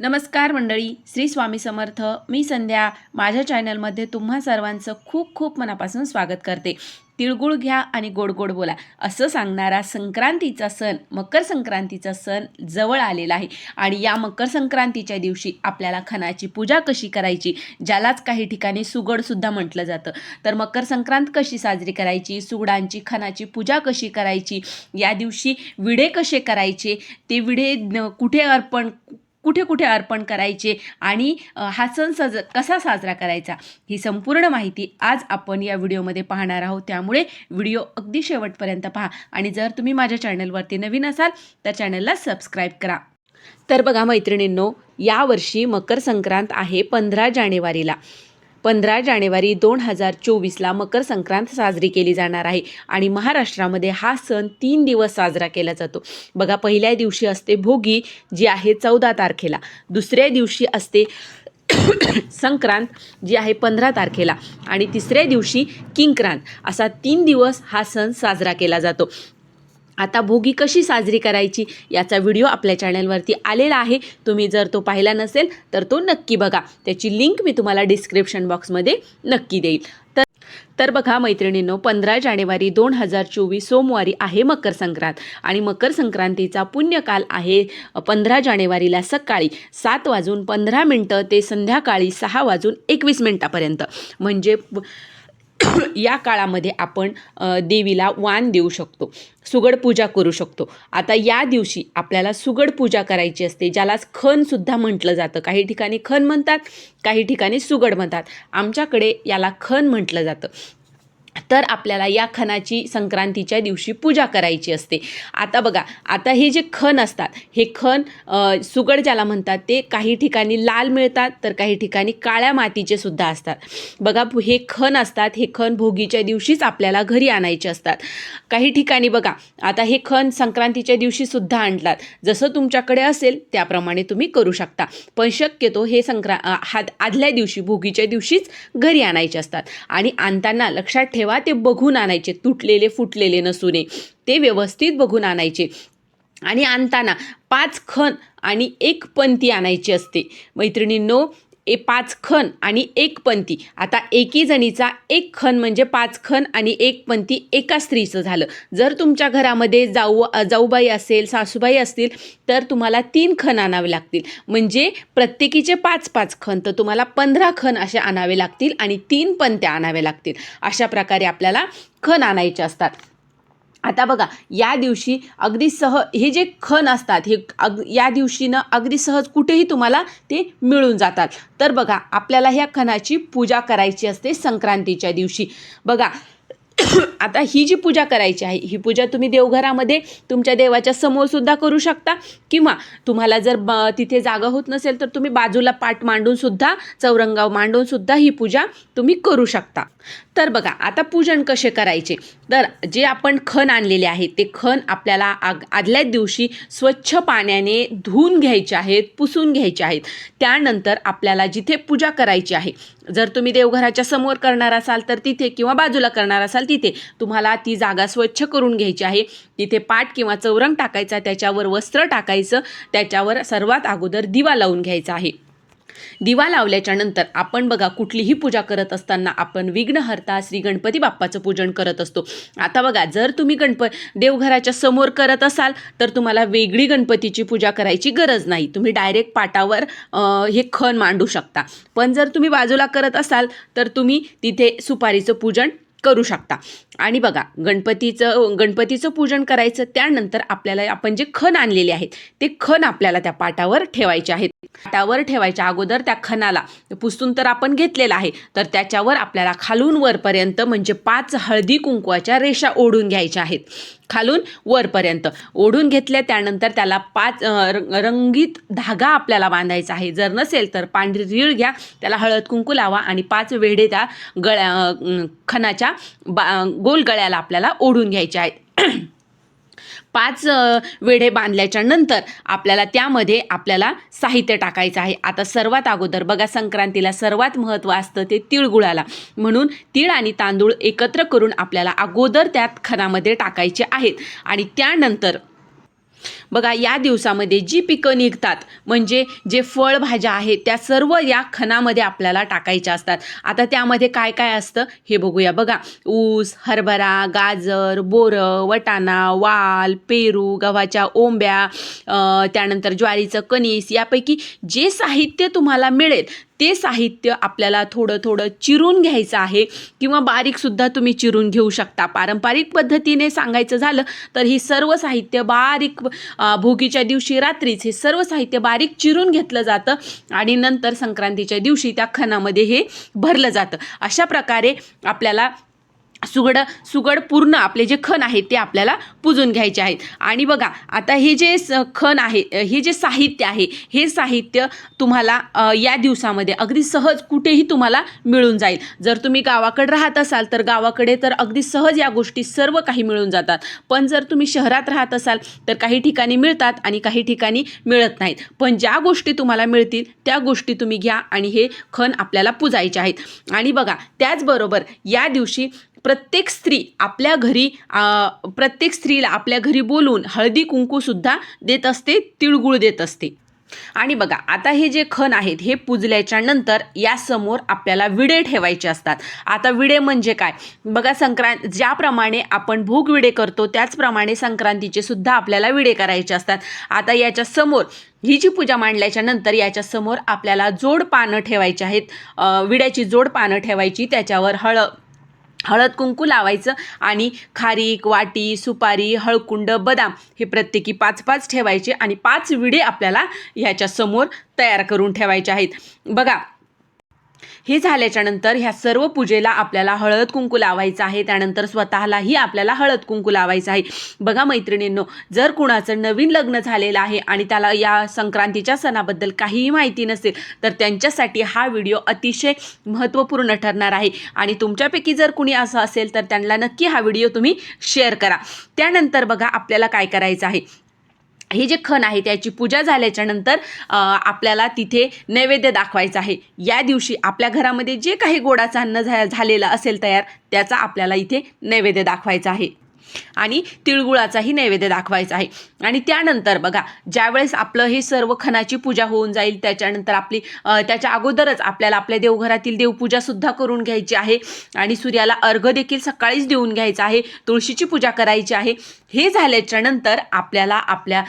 नमस्कार मंडळी श्री स्वामी समर्थ. मी संध्या. माझ्या चॅनलमध्ये तुम्हा सर्वांचं खूप खूप मनापासून स्वागत करते. तिळगुळ घ्या आणि गोड गोड बोला. असं सांगणारा संक्रांतीचा सण मकर संक्रांतीचा सण जवळ आलेला आहे. आणि या मकर संक्रांतीच्या दिवशी आपल्याला खणाची पूजा कशी करायची ज्यालाच काही ठिकाणी सुगडसुद्धा म्हटलं जातं. तर मकर संक्रांत कशी साजरी करायची सुगडांची खणाची पूजा कशी करायची या दिवशी विडे कसे करायचे ते विडे न- कुठे अर्पण कुठे कुठे अर्पण करायचे आणि हा सण सज कसा साजरा करायचा ही संपूर्ण माहिती आज आपण या व्हिडिओमध्ये पाहणार आहोत. त्यामुळे व्हिडिओ अगदी शेवटपर्यंत पहा आणि जर तुम्ही माझ्या चॅनलवरती नवीन असाल तर चॅनलला सबस्क्राईब करा. तर बघा मैत्रिणींनो यावर्षी मकर संक्रांत आहे पंधरा जानेवारीला. पंधरा जानेवारी दोन हजार चोवीसला मकर संक्रांत साजरी केली जाणार आहे आणि महाराष्ट्रामध्ये हा सण तीन दिवस साजरा केला जातो. बघा पहिल्या दिवशी असते भोगी जी आहे चौदा तारखेला. दुसऱ्या दिवशी असते संक्रांत जी आहे पंधरा तारखेला. आणि तिसऱ्या दिवशी किंक्रांत. असा तीन दिवस हा सण साजरा केला जातो. आता भोगी कशी साजरी करायची याचा व्हिडिओ आपल्या चॅनलवरती आलेला आहे. तुम्ही जर तो पाहिला नसेल तर तो नक्की बघा. त्याची लिंक मी तुम्हाला डिस्क्रिप्शन बॉक्समध्ये नक्की देईल. तर तर बघा मैत्रिणींनो पंधरा जानेवारी दोन हजार चोवीस सोमवारी आहे मकर संक्रांत. आणि मकर संक्रांतीचा पुण्यकाल आहे पंधरा जानेवारीला सकाळी सात वाजून पंधरा मिनटं ते संध्याकाळी सहा वाजून एकवीस मिनटापर्यंत. म्हणजे या काळामध्ये आपण देवीला वाण देऊ शकतो. सुगड पूजा करू शकतो. आता या दिवशी आपल्याला सुगड पूजा करायची असते ज्यालाच खणसुद्धा म्हटलं जातं. काही ठिकाणी खण म्हणतात काही ठिकाणी सुगड म्हणतात. आमच्याकडे याला खण म्हटलं जातं. तर आपल्याला या खणाची संक्रांतीच्या दिवशी पूजा करायची असते. आता बघा आता हे जे खण असतात हे खण सुगड ज्याला म्हणतात ते काही ठिकाणी लाल मिळतात तर काही ठिकाणी काळ्या मातीचे सुद्धा असतात. बघा हे खण असतात हे खण भोगीच्या दिवशीच आपल्याला घरी आणायचे असतात. काही ठिकाणी बघा आता हे खण संक्रांतीच्या दिवशी सुद्धा आणतात. जसं तुमच्याकडे असेल त्याप्रमाणे तुम्ही करू शकता. पण शक्यतो हे संक्रा हा आदल्या दिवशी भोगीच्या दिवशीच घरी आणायचे असतात. आणि आणताना लक्षात ठेवा ते बघून आणायचे तुटलेले फुटलेले नसूने. ते व्यवस्थित बघून आणायचे. आणि आणताना पाच खण आणि एक पंती आणायची असते. मैत्रिणींनो ए पाच खण आणि एक पंती. आता एकी जणीचा एक खण म्हणजे पाच खण आणि एक पंती एका स्त्रीचं झालं. जर तुमच्या घरामध्ये जाऊ जाऊबाई असेल सासूबाई असतील तर तुम्हाला तीन खण आणावे लागतील. म्हणजे प्रत्येकीचे पाच पाच खण. तर तुम्हाला पंधरा खण असे आणावे लागतील आणि तीन पंत्या आणाव्या लागतील. अशा प्रकारे आपल्याला खण आणायचे असतात. आता बघा या दिवशी अगदी सह हे जे खण असतात हे अग या दिवशीनं अगदी सहज कुठेही तुम्हाला ते मिळून जातात. तर बघा आपल्याला ह्या खणाची पूजा करायची असते संक्रांतीच्या दिवशी. बघा आता ही जी पूजा करायची आहे ही पूजा तुम्ही देवघरामध्ये तुमच्या देवाच्या समोर सुद्धा करू शकता. किंवा तुम्हाला जर ब तिथे जागा होत नसेल तर तुम्ही बाजूला पाठ मांडून सुद्धा चौरंगाव मांडून सुद्धा ही पूजा तुम्ही करू शकता. तर बघा आता पूजन कसे करायचे? तर जे आपण खण आणलेले आहे ते खण आपल्याला आग आदल्याच दिवशी स्वच्छ पाण्याने धुवून घ्यायचे आहेत पुसून घ्यायचे आहेत. त्यानंतर आपल्याला जिथे पूजा करायची आहे जर तुम्ही देवघराच्या समोर करणार असाल तर तिथे किंवा बाजूला करणार असाल तिथे. तुम्हाला ती जागा स्वच्छ करून घ्यायची आहे. तिथे पाट किंवा चौरंग टाकायचा त्याच्यावर वस्त्र टाकायचं त्याच्यावर सर्वात अगोदर दिवा लावून घ्यायचा आहे. दिवा लावल्याच्या नंतर आपण बघा कुठलीही पूजा करत असताना आपण विघ्नहर्ता श्री गणपती बाप्पाचं पूजन करत असतो. आता बघा जर तुम्ही गणप देवघराच्या समोर करत असाल तर तुम्हाला वेगळी गणपतीची पूजा करायची गरज नाही. तुम्ही डायरेक्ट पाटावर हे खण मांडू शकता. पण जर तुम्ही बाजूला करत असाल तर तुम्ही तिथे सुपारीचं पूजन करू शकता. आणि बघा गणपतीचं गणपतीचं पूजन करायचं त्यानंतर आपल्याला आपण जे खण आणलेले आहेत ते खण आपल्याला त्या पाटावर ठेवायचे आहेत. पाटावर ठेवायच्या अगोदर त्या खणाला पुसून तर आपण घेतलेला आहे तर त्याच्यावर आपल्याला खालून वरपर्यंत म्हणजे पाच हळदी कुंकवाच्या रेषा ओढून घ्यायच्या आहेत. खालून वरपर्यंत ओढून घेतल्या त्यानंतर त्याला पाच रंग- रंगीत धागा आपल्याला बांधायचा आहे. जर नसेल तर पांढरी रीळ घ्या त्याला हळद कुंकू लावा आणि पाच वेढे त्या गळ्या खणाच्या बा गोल गळ्याला आपल्याला ओढून घ्यायचे आहेत. पाच वेढे बांधल्याच्या नंतर आपल्याला त्यामध्ये आपल्याला साहित्य टाकायचं आहे. आता सर्वात अगोदर बघा संक्रांतीला सर्वात महत्त्व असतं ते तिळगुळाला म्हणून तीळ आणि तांदूळ एकत्र करून आपल्याला अगोदर त्यात खणामध्ये टाकायचे आहेत. आणि त्यानंतर बघा या दिवसामध्ये जी पिकं निघतात म्हणजे जे फळभाज्या आहेत त्या सर्व या खणामध्ये आपल्याला टाकायच्या असतात. आता त्यामध्ये काय काय असतं हे बघूया. बघा ऊस हरभरा गाजर बोरं वटाणा वाल पेरू गव्हाच्या ओंब्या त्यानंतर ज्वारीचं कणीस यापैकी जे साहित्य तुम्हाला मिळेल ते साहित्य आपल्याला थोडं थोडं चिरून घ्यायचं आहे किंवा बारीकसुद्धा तुम्ही चिरून घेऊ शकता. पारंपरिक पद्धतीने सांगायचं झालं तर ही सर्व साहित्य बारीक भोगीच्या दिवशी रात्रीच हे सर्व साहित्य बारीक चिरून घेतलं जातं आणि नंतर संक्रांतीच्या दिवशी त्या खणामध्ये हे भरलं जातं. अशा प्रकारे आपल्याला सुगड सुगड पूर्ण आपले जे खण आहेत ते आपल्याला पुजून घ्यायचे आहेत. आणि बघा आता हे जे स- खण आहे हे जे साहित्य आहे हे साहित्य तुम्हाला या दिवसामध्ये अगदी सहज कुठेही तुम्हाला मिळून जाईल. जर तुम्ही गावाकडे राहत असाल तर गावाकडे तर अगदी सहज या गोष्टी सर्व काही मिळून जातात. पण जर तुम्ही शहरात राहत असाल तर काही ठिकाणी मिळतात आणि काही ठिकाणी मिळत नाहीत. पण ज्या गोष्टी तुम्हाला मिळतील त्या गोष्टी तुम्ही घ्या आणि हे खण आपल्याला पुजायचे आहेत. आणि बघा त्याचबरोबर या दिवशी प्रत्येक स्त्री आपल्या घरी प्रत्येक स्त्रीला आपल्या घरी बोलून हळदी कुंकूसुद्धा देत असते तिळगुळ देत असते. आणि बघा आता हे जे खण आहेत हे पुजल्याच्या नंतर यासमोर आपल्याला विडे ठेवायचे असतात. आता विडे म्हणजे काय? बघा संक्रांत ज्याप्रमाणे आपण भोग विडे करतो त्याचप्रमाणे संक्रांतीचे सुद्धा आपल्याला विडे करायचे असतात. आता याच्या समोर ही जी पूजा मांडल्याच्या नंतर याच्या समोर आपल्याला जोड पानं ठेवायची आहेत. विड्याची जोड पानं ठेवायची त्याच्यावर हळद हळद कुंकू लावायचं आणि खारीक वाटी सुपारी हळकुंड बदाम हे प्रत्येकी पाच पाच ठेवायचे आणि पाच विडे आपल्याला ह्याच्यासमोर तयार करून ठेवायचे आहेत. बघा हे झाल्याच्यानंतर ह्या सर्व पूजेला आपल्याला हळद कुंकू लावायचं आहे. त्यानंतर स्वतःलाही आपल्याला हळद कुंकू लावायचं आहे. बघा मैत्रिणींनो जर कुणाचं नवीन लग्न झालेलं आहे आणि त्याला या संक्रांतीच्या सणाबद्दल काहीही माहिती नसेल तर त्यांच्यासाठी हा व्हिडिओ अतिशय महत्त्वपूर्ण ठरणार आहे. आणि तुमच्यापैकी जर कुणी असं असेल तर त्यांना नक्की हा व्हिडिओ तुम्ही शेअर करा. त्यानंतर बघा आपल्याला काय करायचं आहे. हे जे खण आहे त्याची पूजा झाल्याच्यानंतर आपल्याला तिथे नैवेद्य दाखवायचा आहे. या दिवशी आपल्या घरामध्ये जे काही गोडाचं अन्न झा झालेलं असेल तयार त्याचा आपल्याला इथे नैवेद्य दाखवायचा आहे. आणि तिळगुळाचाही नैवेद्य दाखवायचा आहे. आणि त्यानंतर बघा ज्यावेळेस आपलं हे सर्व खणाची पूजा होऊन जाईल त्याच्यानंतर आपली त्याच्या अगोदरच आपल्याला आपल्या देवघरातील देवपूजासुद्धा करून घ्यायची आहे. आणि सूर्याला अर्घ देखील सकाळीच देऊन घ्यायचा आहे तुळशीची पूजा करायची आहे. हे झाल्याच्यानंतर आपल्याला आपल्या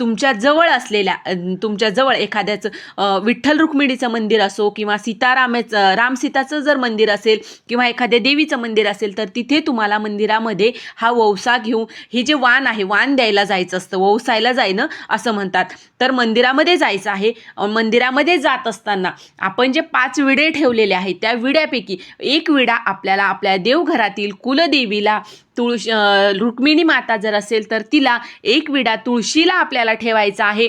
तुमच्या जवळ असलेल्या तुमच्या जवळ एखाद्याचं विठ्ठल रुक्मिणीचं मंदिर असो किंवा सीतारामेचं रामसीताचं जर मंदिर असेल किंवा एखाद्या देवीचं मंदिर असेल तर तिथे तुम्हाला मंदिरामध्ये हा वौसा घेऊन हे जे वाण आहे वाण द्यायला जायचं असतं वौसायला जायनं असं म्हणतात. तर मंदिरामध्ये जायचं आहे. मंदिरामध्ये जात असताना आपण जे पाच विडे ठेवलेले आहेत त्या विड्यापैकी एक विडा आपल्याला आपल्या देवघरातील कुलदेवीला तुळशी रुक्मिणी माता जर असेल तर तिला एक विडा तुळशीला आपल्याला ठेवायचा आहे.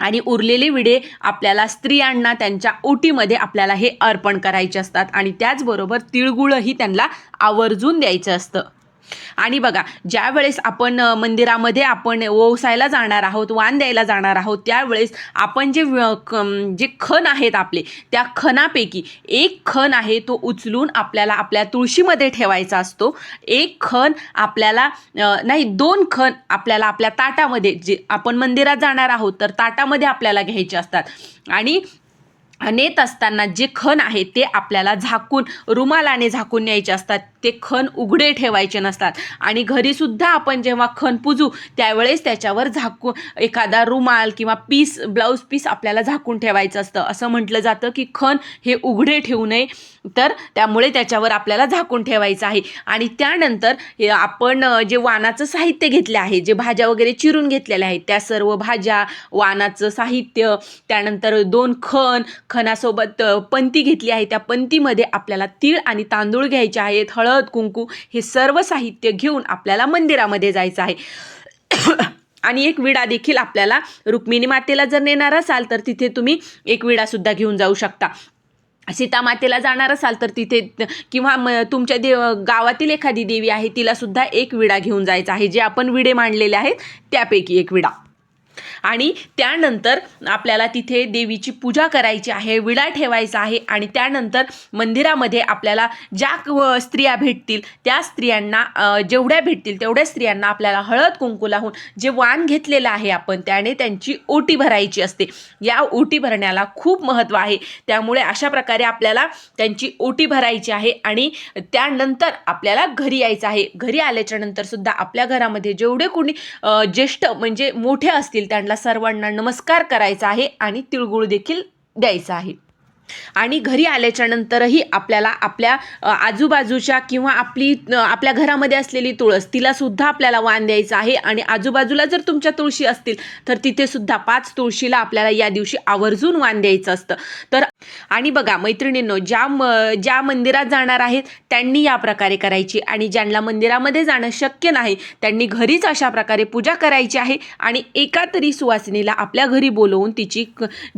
आणि उरलेले विडे आपल्याला स्त्रियांना त्यांच्या ओटीमध्ये आपल्याला हे अर्पण करायचे असतात. आणि त्याचबरोबर तिळगुळही त्यांना आवर्जून द्यायचं असतं. आणि बघा ज्या वेळेस आपण मंदिरामध्ये आपण ओवसायला जाणार आहोत वाण द्यायला जाणार आहोत त्यावेळेस आपण जे क- जे खण आहेत आपले त्या खणापैकी एक खण आहे तो उचलून आपल्याला आपल्या तुळशीमध्ये ठेवायचा असतो. एक खण आपल्याला नाही दोन खण आपल्याला आपल्या ताटामध्ये जे आपण मंदिरात जाणार आहोत तर ताटामध्ये आपल्याला घ्यायचे असतात. आणि नेत असताना जे खण आहे ते आपल्याला झाकून रुमालाने झाकून न्यायचे असतात. ते खण उघडे ठेवायचे नसतात. आणि घरीसुद्धा आपण जेव्हा खण पुजू त्यावेळेस त्याच्यावर झाकून एखादा रुमाल किंवा पीस ब्लाऊज पीस आपल्याला झाकून ठेवायचं असतं. असं म्हटलं जातं की खण हे उघडे ठेवू नये. तर त्यामुळे त्याच्यावर आपल्याला झाकून ठेवायचं आहे. आणि त्यानंतर आपण जे वाणाचं साहित्य घेतले आहे जे भाज्या वगैरे चिरून घेतलेल्या आहेत त्या सर्व भाज्या वानाचं साहित्य त्यानंतर दोन खण खणासोबत पंती घेतली आहे. त्या पंतीमध्ये आपल्याला तीळ आणि तांदूळ घ्यायचे आहेत. हळद कुंकू हे सर्व साहित्य घेऊन आपल्याला मंदिरामध्ये जायचं आहे. आणि एक विडा देखील आपल्याला रुक्मिणी मातेला जर नेणार असाल तर तिथे तुम्ही एक विडासुद्धा घेऊन जाऊ शकता. सीतामातेला जाणार असाल तर तिथे किंवा म तुमच्या देव गावातील एखादी देवी आहे तिलासुद्धा एक विडा घेऊन जायचा आहे. जे आपण विडे मांडलेले आहेत त्यापैकी एक विडा. आणि त्यानंतर आपल्याला तिथे देवीची पूजा करायची आहे विडा ठेवायचा आहे आणि त्यानंतर मंदिरामध्ये आपल्याला ज्या स्त्रिया भेटतील त्या स्त्रियांना जेवढ्या भेटतील तेवढ्या स्त्रियांना आपल्याला हळद कुंकू लावून जे वाण घेतलेलं आहे आपण त्याने त्यांची ओटी भरायची असते. या ओटी भरण्याला खूप महत्त्व आहे. त्यामुळे अशा प्रकारे आपल्याला त्यांची ओटी भरायची आहे आणि त्यानंतर आपल्याला घरी यायचं आहे. घरी आल्याच्यानंतर सुद्धा आपल्या घरामध्ये जेवढे कोणी ज्येष्ठ म्हणजे मोठे असतील त्यांना सर्वांना नमस्कार करायचा आहे आणि तिळगुळ देखील द्यायचा आहे. आणि घरी आल्याच्या नंतरही आपल्याला आपल्या आजूबाजूच्या किंवा आपली आपल्या घरामध्ये असलेली तुळस तिला सुद्धा आपल्याला वाण द्यायचं आहे. आणि आजूबाजूला जर तुमच्या तुळशी असतील तर तिथे सुद्धा पाच तुळशीला आपल्याला या दिवशी आवर्जून वाण द्यायचं असतं. तर आणि बघा मैत्रिणींनो ज्या म ज्या मंदिरात जाणार आहेत त्यांनी या प्रकारे करायची. आणि ज्यांना मंदिरामध्ये जाणं शक्य नाही त्यांनी घरीच अशा प्रकारे पूजा करायची आहे. आणि एका तरी सुवासिनीला आपल्या घरी बोलवून तिची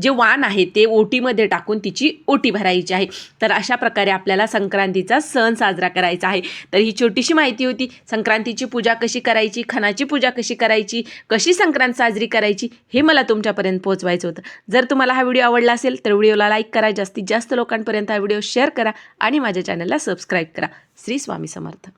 जे वाण आहे ते ओटीमध्ये टाकून तिची ओटी भरायची आहे. तर अशा प्रकारे आपल्याला संक्रांतीचा सण साजरा करायचा आहे. तर ही छोटीशी माहिती होती संक्रांतीची पूजा कशी करायची खणाची पूजा कशी करायची कशी संक्रांत साजरी करायची हे मला तुमच्यापर्यंत पोहोचवायचं होतं. जर तुम्हाला हा व्हिडिओ आवडला असेल तर व्हिडिओला लाईक करा जास्तीत जास्त लोकांपर्यंत हा व्हिडिओ शेअर करा आणि माझ्या चॅनलला सबस्क्राईब करा. श्री स्वामी समर्थ.